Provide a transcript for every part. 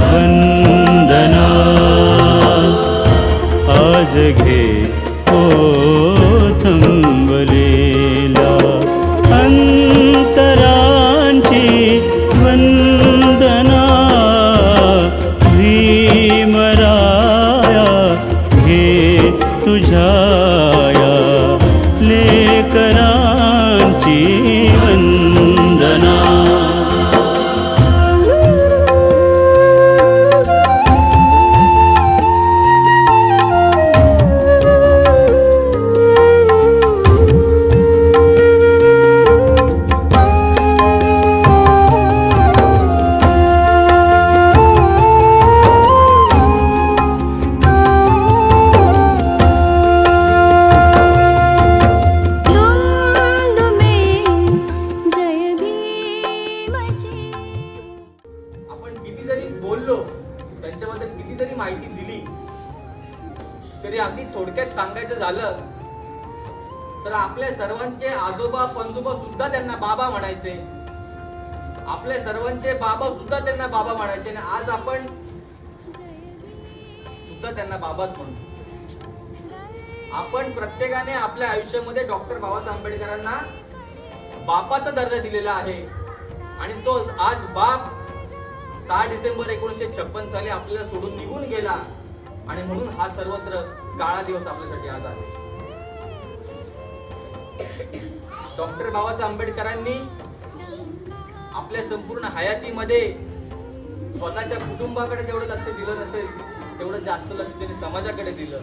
वंदना। आज घे ओ थंबलेला अंतरांची वंदना। भीमराया घे तुझ्या दिली तरी अगदी थोडक्यात सांगायचं झालं तर आपल्या सर्वांचे आजोबा पंजोबा सुद्धा त्यांना बाबा म्हणायचे. आपल्या सर्वांचे बाबा सुद्धा त्यांना बाबा म्हणायचे आणि आज आपण सुद्धा त्यांना बाबाच म्हणतो आपण प्रत्येकाने आपल्या आयुष्यामध्ये डॉक्टर बाबासाहेब आंबेडकरांना बापाचा दर्जा दिलेला आहे. आणि तो आज बाप सहा डिसेंबर एकोणीसशे छप्पन साली आपल्याला सोडून निघून गेला. आणि म्हणून हा सर्वत्र काळा दिवस आपल्यासाठी आज आहे. डॉक्टर बाबासाहेब आंबेडकरांनी आपल्या संपूर्ण हयातीमध्ये स्वतःच्या कुटुंबाकडे जेवढं लक्ष दिलं नसेल तेवढं जास्त लक्ष त्यांनी समाजाकडे दिलं.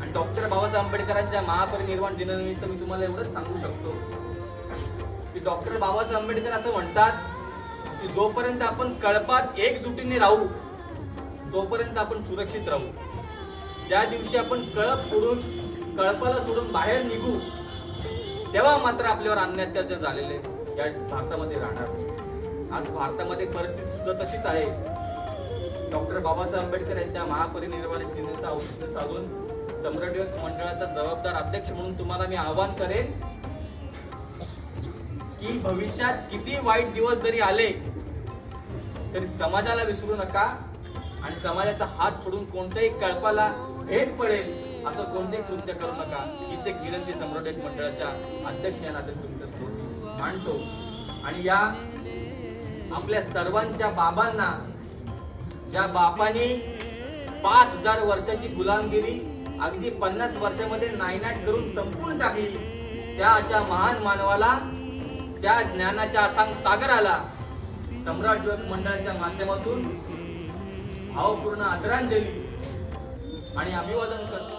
आणि डॉक्टर बाबासाहेब आंबेडकरांच्या महापरिनिर्वाण दिनानिमित्त मी तुम्हाला एवढंच सांगू शकतो की डॉक्टर बाबासाहेब आंबेडकर असं म्हणतात की जोपर्यंत आपण कळपात एकजुटीने राहू तोपर्यंत आपण सुरक्षित राहू. ज्या दिवशी आपण कळप सोडून कळपाला सोडून बाहेर निघू तेव्हा मात्र आपल्यावर अन्य अत्याचार झालेले या भारतामध्ये राहणार. आज भारतामध्ये परिस्थिती सुद्धा तशीच आहे. डॉक्टर बाबासाहेब आंबेडकर यांच्या महापरिनिर्वाण चिन्हाचा औषध साधून सम्राट मंडळाचा जबाबदार अध्यक्ष म्हणून तुम्हाला मी आवाहन करेन की भविष्यात किती वाईट दिवस जरी आले तरी समाजाला विसरू नका आणि समाजाचा हात सोडून कोणत्याही कळपाला भेट पडेल असं कोणतेही कृत्य करू नका. हिचे एक विनंती सम्राट मंडळाच्या अध्यक्ष या नात्यात तुमच्या मांडतो. आणि या आपल्या सर्वांच्या बाबांना ज्या बापानी पाच हजार वर्षाची गुलामगिरी अगदी पन्नास वर्षामध्ये नायनाट करून संपून टाकली त्या अशा महान मानवाला त्या ज्ञानाच्या अथांग सागराला सम्राट युवक मंडळाच्या माध्यमातून भावपूर्ण आदरांजली आणि अभिवादन करतो.